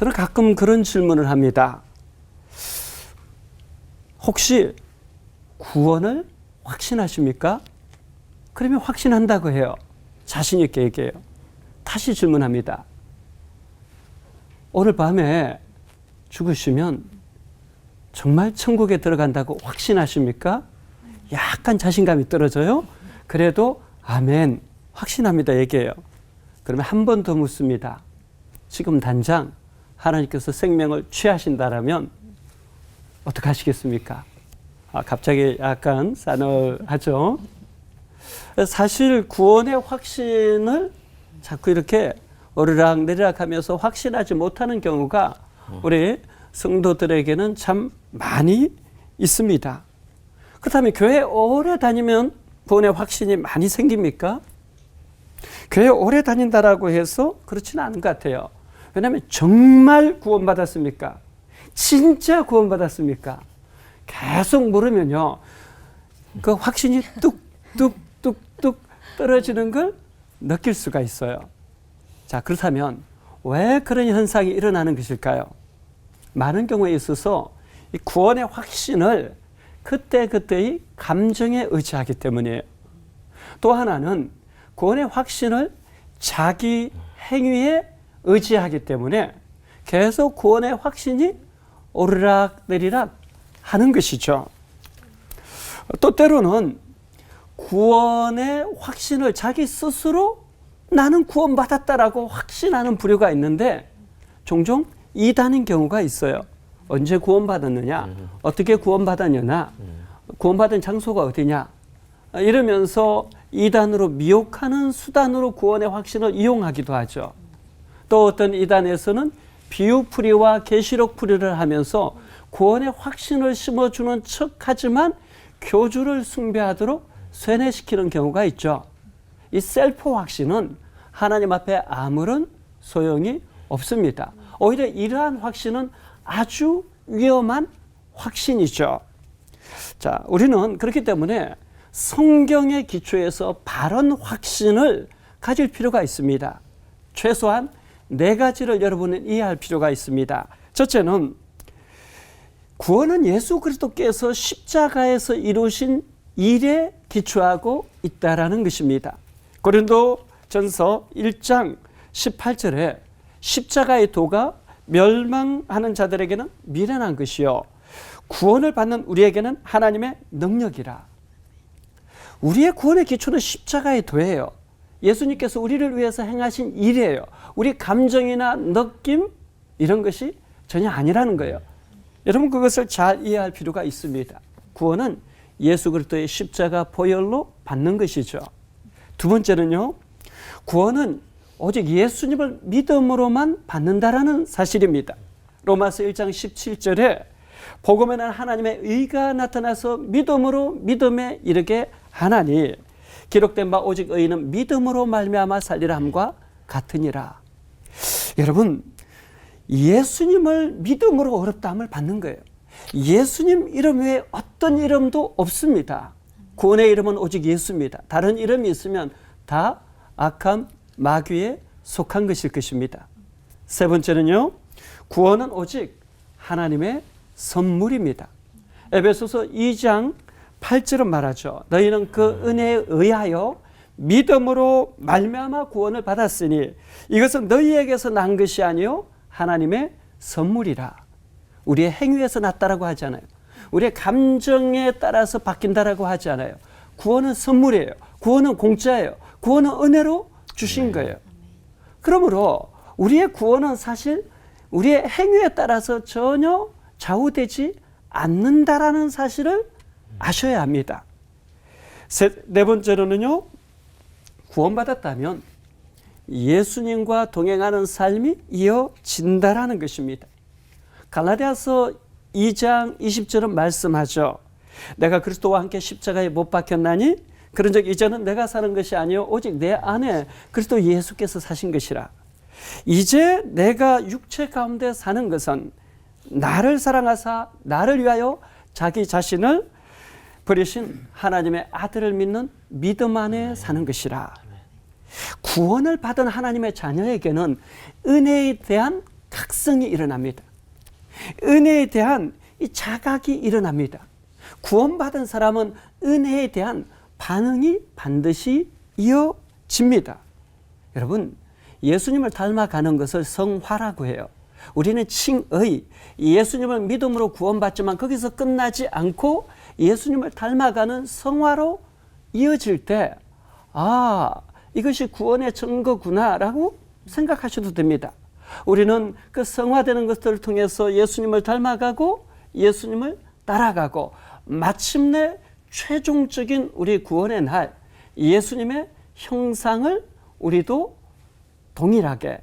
저는 가끔 그런 질문을 합니다. 혹시 구원을 확신하십니까? 그러면 확신한다고 해요. 자신 있게 얘기해요. 다시 질문합니다. 오늘 밤에 죽으시면 정말 천국에 들어간다고 확신하십니까? 약간 자신감이 떨어져요. 그래도 아멘 확신합니다 얘기해요. 그러면 한 번 더 묻습니다. 지금 단장 하나님께서 생명을 취하신다라면 어떻게 하시겠습니까? 아, 갑자기 약간 싸늘하죠. 사실 구원의 확신을 자꾸 이렇게 오르락 내리락 하면서 확신하지 못하는 경우가 우리 성도들에게는 참 많이 있습니다. 그렇다면 교회 오래 다니면 구원의 확신이 많이 생깁니까? 교회 오래 다닌다라고 해서 그렇지는 않은 것 같아요. 왜냐하면 정말 구원받았습니까? 진짜 구원받았습니까? 계속 물으면요. 그 확신이 뚝뚝뚝뚝 떨어지는 걸 느낄 수가 있어요. 자, 그렇다면 왜 그런 현상이 일어나는 것일까요? 많은 경우에 있어서 이 구원의 확신을 그때그때의 감정에 의지하기 때문이에요. 또 하나는 구원의 확신을 자기 행위에 의지하기 때문에 계속 구원의 확신이 오르락 내리락 하는 것이죠. 또 때로는 구원의 확신을 자기 스스로 나는 구원받았다라고 확신하는 부류가 있는데 종종 이단인 경우가 있어요. 언제 구원받았느냐? 어떻게 구원받았느냐? 구원받은 장소가 어디냐? 이러면서 이단으로 미혹하는 수단으로 구원의 확신을 이용하기도 하죠. 또 어떤 이단에서는 비유풀이와 계시록풀이를 하면서 구원의 확신을 심어주는 척하지만 교주를 숭배하도록 쇠뇌시키는 경우가 있죠. 이 셀프 확신은 하나님 앞에 아무런 소용이 없습니다. 오히려 이러한 확신은 아주 위험한 확신이죠. 자, 우리는 그렇기 때문에 성경의 기초에서 바른 확신을 가질 필요가 있습니다. 최소한 네 가지를 여러분은 이해할 필요가 있습니다. 첫째는 구원은 예수 그리스도께서 십자가에서 이루신 일에 기초하고 있다라는 것입니다. 고린도 전서 1장 18절에 십자가의 도가 멸망하는 자들에게는 미련한 것이요. 구원을 받는 우리에게는 하나님의 능력이라. 우리의 구원의 기초는 십자가의 도예요. 예수님께서 우리를 위해서 행하신 일이에요. 우리 감정이나 느낌 이런 것이 전혀 아니라는 거예요. 여러분 그것을 잘 이해할 필요가 있습니다. 구원은 예수 그리스도의 십자가 보혈로 받는 것이죠. 두 번째는요. 구원은 오직 예수님을 믿음으로만 받는다라는 사실입니다. 로마서 1장 17절에 복음에는 하나님의 의가 나타나서 믿음으로 믿음에 이르게 하나니 기록된 바 오직 의인은 믿음으로 말미암아 살리라 함과 같으니라. 여러분 예수님을 믿음으로 어렵다함을 받는 거예요. 예수님 이름 외에 어떤 이름도 없습니다. 구원의 이름은 오직 예수입니다. 다른 이름이 있으면 다 악함, 마귀에 속한 것일 것입니다. 세 번째는요. 구원은 오직 하나님의 선물입니다. 에베소서 2장 8절은 말하죠. 너희는 그 은혜에 의하여 믿음으로 말미암아 구원을 받았으니 이것은 너희에게서 난 것이 아니요 하나님의 선물이라. 우리의 행위에서 났다라고 하잖아요. 우리의 감정에 따라서 바뀐다라고 하지 않아요. 구원은 선물이에요. 구원은 공짜예요. 구원은 은혜로 주신 거예요. 그러므로 우리의 구원은 사실 우리의 행위에 따라서 전혀 좌우되지 않는다라는 사실을 아셔야 합니다. 세, 네 번째로는요, 구원받았다면 예수님과 동행하는 삶이 이어진다라는 것입니다. 갈라디아서 2장 20절은 말씀하죠. 내가 그리스도와 함께 십자가에 못 박혔나니 그런즉 이제는 내가 사는 것이 아니요 오직 내 안에 그리스도 예수께서 사신 것이라. 이제 내가 육체 가운데 사는 것은 나를 사랑하사 나를 위하여 자기 자신을 버리신 하나님의 아들을 믿는 믿음 안에 사는 것이라. 구원을 받은 하나님의 자녀에게는 은혜에 대한 각성이 일어납니다. 은혜에 대한 이 자각이 일어납니다. 구원받은 사람은 은혜에 대한 반응이 반드시 이어집니다. 여러분, 예수님을 닮아가는 것을 성화라고 해요. 우리는 칭의, 예수님을 믿음으로 구원받지만 거기서 끝나지 않고 예수님을 닮아가는 성화로 이어질 때, 아, 이것이 구원의 증거구나라고 생각하셔도 됩니다. 우리는 그 성화되는 것들을 통해서 예수님을 닮아가고 예수님을 따라가고 마침내 최종적인 우리 구원의 날 예수님의 형상을 우리도 동일하게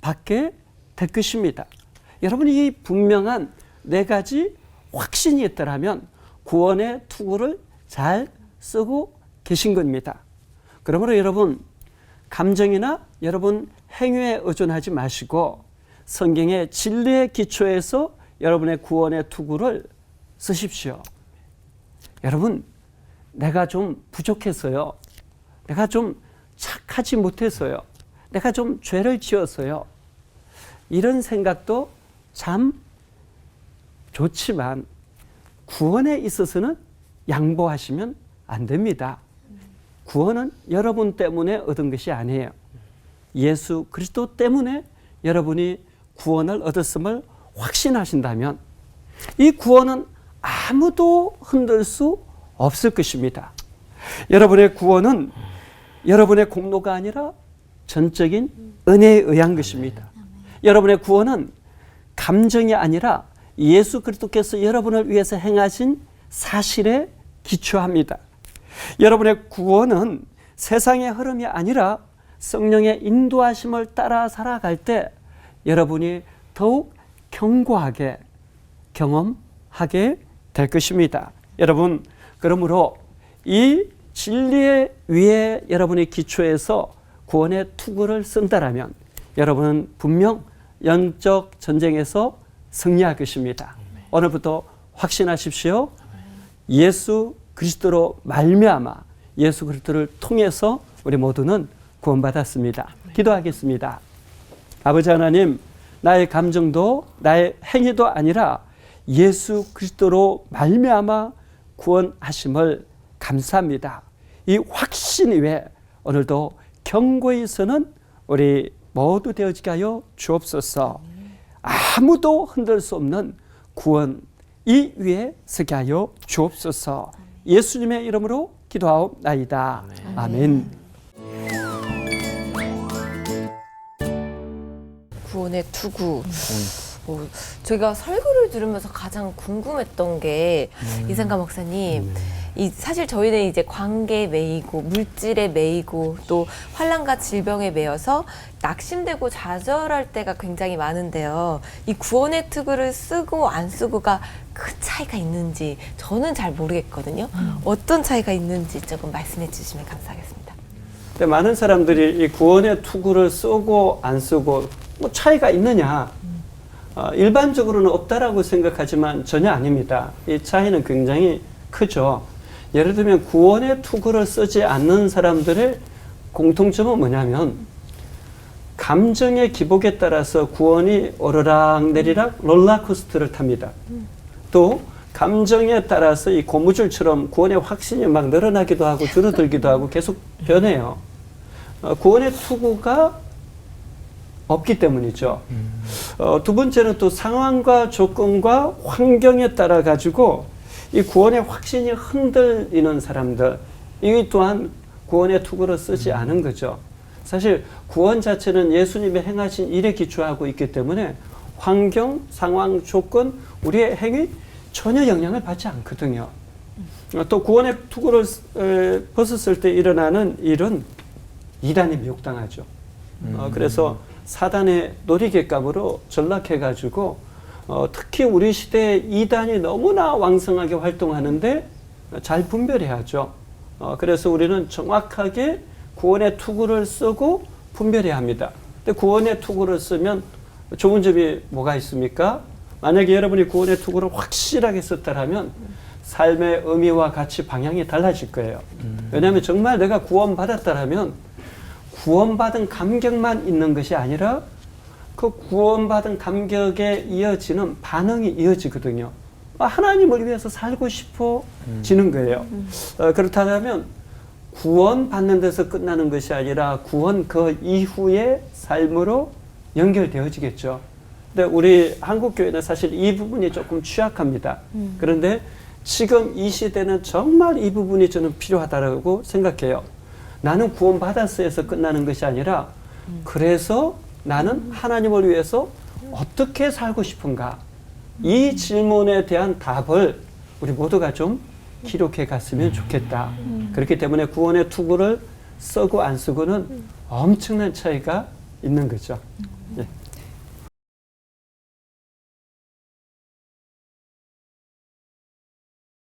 받게 될 것입니다. 여러분이 이 분명한 네 가지 확신이 있더라면 구원의 투구를 잘 쓰고 계신 겁니다. 그러므로 여러분 감정이나 여러분 행위에 의존하지 마시고 성경의 진리의 기초에서 여러분의 구원의 투구를 쓰십시오. 여러분, 내가 좀 부족해서요. 내가 좀 착하지 못해서요. 내가 좀 죄를 지어서요. 이런 생각도 참 좋지만 구원에 있어서는 양보하시면 안 됩니다. 구원은 여러분 때문에 얻은 것이 아니에요. 예수 그리스도 때문에 여러분이 구원을 얻었음을 확신하신다면 이 구원은 아무도 흔들 수 없을 것입니다. 여러분의 구원은 여러분의 공로가 아니라 전적인 은혜에 의한 것입니다. 여러분의 구원은 감정이 아니라 예수 그리스도께서 여러분을 위해서 행하신 사실에 기초합니다. 여러분의 구원은 세상의 흐름이 아니라 성령의 인도하심을 따라 살아갈 때 여러분이 더욱 견고하게 경험하게 될 것입니다. 여러분, 그러므로 이 진리의 위에 여러분이 기초해서 구원의 투구를 쓴다라면 여러분은 분명 영적 전쟁에서 승리할 것입니다. 오늘부터 확신하십시오. 예수 그리스도로 말미암아 예수 그리스도를 통해서 우리 모두는 구원받았습니다. 기도하겠습니다. 아버지 하나님, 나의 감정도 나의 행위도 아니라 예수 그리스도로 말미암아 구원하심을 감사합니다. 이 확신 위에 오늘도 경고히 서는 우리 모두 되어지게 하여 주옵소서. 아무도 흔들 수 없는 구원 이 위에 서게 하여 주옵소서. 예수님의 이름으로 기도하옵나이다. 아멘. 구원의 투구. 어, 저희가 설교를 들으면서 가장 궁금했던 게 이상가 목사님, 이 사실 저희는 이제 관계에 매이고 물질에 매이고 또 환란과 질병에 매여서 낙심되고 좌절할 때가 굉장히 많은데요. 이 구원의 투구를 쓰고 안 쓰고가 큰 차이가 있는지 저는 잘 모르겠거든요. 어떤 차이가 있는지 조금 말씀해 주시면 감사하겠습니다. 근데 많은 사람들이 이 구원의 투구를 쓰고 안 쓰고 뭐 차이가 있느냐? 어, 일반적으로는 없다라고 생각하지만 전혀 아닙니다. 이 차이는 굉장히 크죠. 예를 들면 구원의 투구를 쓰지 않는 사람들의 공통점은 뭐냐면 감정의 기복에 따라서 구원이 오르락 내리락 롤러코스터를 탑니다. 또 감정에 따라서 이 고무줄처럼 구원의 확신이 막 늘어나기도 하고 줄어들기도 하고 계속 변해요. 어, 구원의 투구가 없기 때문이죠. 어, 두 번째는 또 상황과 조건과 환경에 따라 가지고 이 구원의 확신이 흔들리는 사람들, 이 또한 구원의 투구를 쓰지 않은 거죠. 사실 구원 자체는 예수님의 행하신 일에 기초하고 있기 때문에 환경, 상황, 조건, 우리의 행위 전혀 영향을 받지 않거든요. 어, 또 구원의 투구를 에, 벗었을 때 일어나는 일은 이단이 미혹당하죠. 어, 그래서 사단의 놀이개감으로 전락해가지고 어, 특히 우리 시대에 이단이 너무나 왕성하게 활동하는데 잘 분별해야죠. 어, 그래서 우리는 정확하게 구원의 투구를 쓰고 분별해야 합니다. 근데 구원의 투구를 쓰면 좋은 점이 뭐가 있습니까? 만약에 여러분이 구원의 투구를 확실하게 썼다라면 삶의 의미와 가치 방향이 달라질 거예요. 왜냐하면 정말 내가 구원받았다라면 구원받은 감격만 있는 것이 아니라 그 구원받은 감격에 이어지는 반응이 이어지거든요. 아, 하나님을 위해서 살고 싶어지는 거예요. 어, 그렇다면 구원받는 데서 끝나는 것이 아니라 구원 그 이후의 삶으로 연결되어지겠죠. 근데 우리 한국 교회는 사실 이 부분이 조금 취약합니다. 그런데 지금 이 시대는 정말 이 부분이 저는 필요하다고 생각해요. 나는 구원받았어에서 끝나는 것이 아니라 그래서 나는 하나님을 위해서 어떻게 살고 싶은가? 이 질문에 대한 답을 우리 모두가 좀 기록해 갔으면 좋겠다. 그렇기 때문에 구원의 투구를 쓰고 안 쓰고는 엄청난 차이가 있는 거죠. 예.